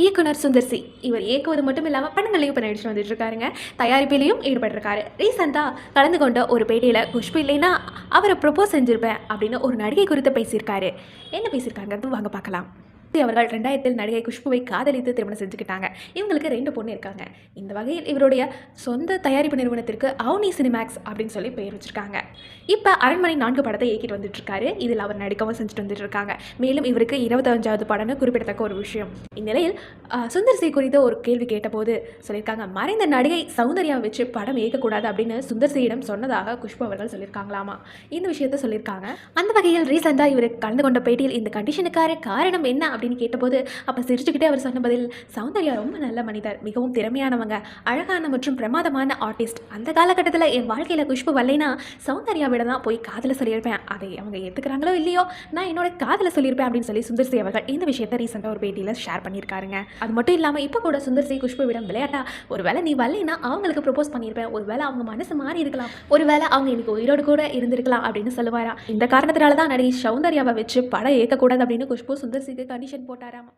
இயக்குனர் சுந்தர் சி. இவர் இயக்குவது மட்டும் இல்லாமல் படங்களையும் இப்போ நடிச்சு வந்துட்டு இருக்காருங்க தயாரிப்பிலையும் ஈடுபட்டிருக்காரு. ரீசெண்டாக கலந்து கொண்ட ஒரு பேட்டியில் குஷ்பு இல்லைன்னா அவரை ப்ரொப்போஸ் செஞ்சிருப்பேன் அப்படின்னு ஒரு நடிகை குறித்து பேசியிருக்காரு. என்ன பேசியிருக்காங்கிறது வாங்க பார்க்கலாம். அவர்கள் ரெண்டாயிரத்தில் நடிகை குஷ்புவை காதலித்து திருமணம் செஞ்சுக்கிட்டாங்க. இவங்களுக்கு ரெண்டு பொண்ணு இருக்காங்க. இந்த வகையில் இவருடைய சொந்த தயாரிப்பு நிறுவனத்திற்கு அவுனி சினிமேக்ஸ் அப்படின்னு சொல்லி பெயர் வச்சிருக்காங்க. இப்போ அரண்மனை நான்கு படத்தை இயக்கிட்டு வந்துட்டு இருக்காரு இதில் அவர் நடிக்கவும் செஞ்சுட்டு வந்துட்டு இருக்காங்க மேலும் இவருக்கு இருபத்தஞ்சாவது படம்னு குறிப்பிடத்தக்க ஒரு விஷயம். இந்நிலையில் சுந்தர் சி குறித்த ஒரு கேள்வி கேட்டபோது சொல்லியிருக்காங்க மறைந்த நடிகை சௌந்தர்யாவை வச்சு படம் இயக்கக்கூடாது அப்படின்னு சுந்தர் சியிடம் சொன்னதாக குஷ்பு அவர்கள் சொல்லியிருக்காங்களாமா? இந்த விஷயத்த சொல்லியிருக்காங்க. அந்த வகையில் ரீசெண்டாக இவர் கலந்து கொண்ட பேட்டியில் இந்த கண்டிஷனுக்கார காரணம் என்ன அப்படின்னு கேட்டபோது அப்போ சிரிச்சுக்கிட்டே அவர் சொன்ன பதில் சௌந்தர்யா ரொம்ப நல்ல மனிதர் மிகவும் திறமையானவங்க அழகான மற்றும் பிரமாதமான ஆர்டிஸ்ட் அந்த காலகட்டத்தில் என் வாழ்க்கையில் குஷ்பு வரலைன்னா சௌந்தர்யாவிட தான் போய் காதில் சொல்லியிருப்பேன். அதை அவங்க ஏற்றுக்கிறாங்களோ இல்லையோ நான் என்னோட காதில் சொல்லியிருப்பேன் அப்படின்னு சொல்லி சுந்தர் சி அவர்கள் இந்த விஷயத்தை ரீசெண்டாக ஒரு பேட்டியில் ஷேர் பண்ணியிருக்காருங்க. அது மட்டும் இல்லாமல் இப்போ கூட சுந்தர்சி குஷ்பு குஷ்புவிடம் விளையாட்டா ஒருவேளை நீ வரலைன்னா அவங்களுக்கு ப்ரப்போஸ் பண்ணியிருப்பேன். ஒருவேளை அவங்க மனசு மாறி இருக்கலாம். ஒருவேளை அவங்க இன்னைக்கு உயிரோடு கூட இருந்திருக்கலாம் அப்படின்னு சொல்லுவாரா. இந்த காரணத்தினால தான் நடிகை சௌந்தர்யாவை வச்சு படம் ஏற்கக்கூடாது அப்படின்னு குஷ்பு சுந்தர் சிக்கு கண்டிஷன் போட்டாராமா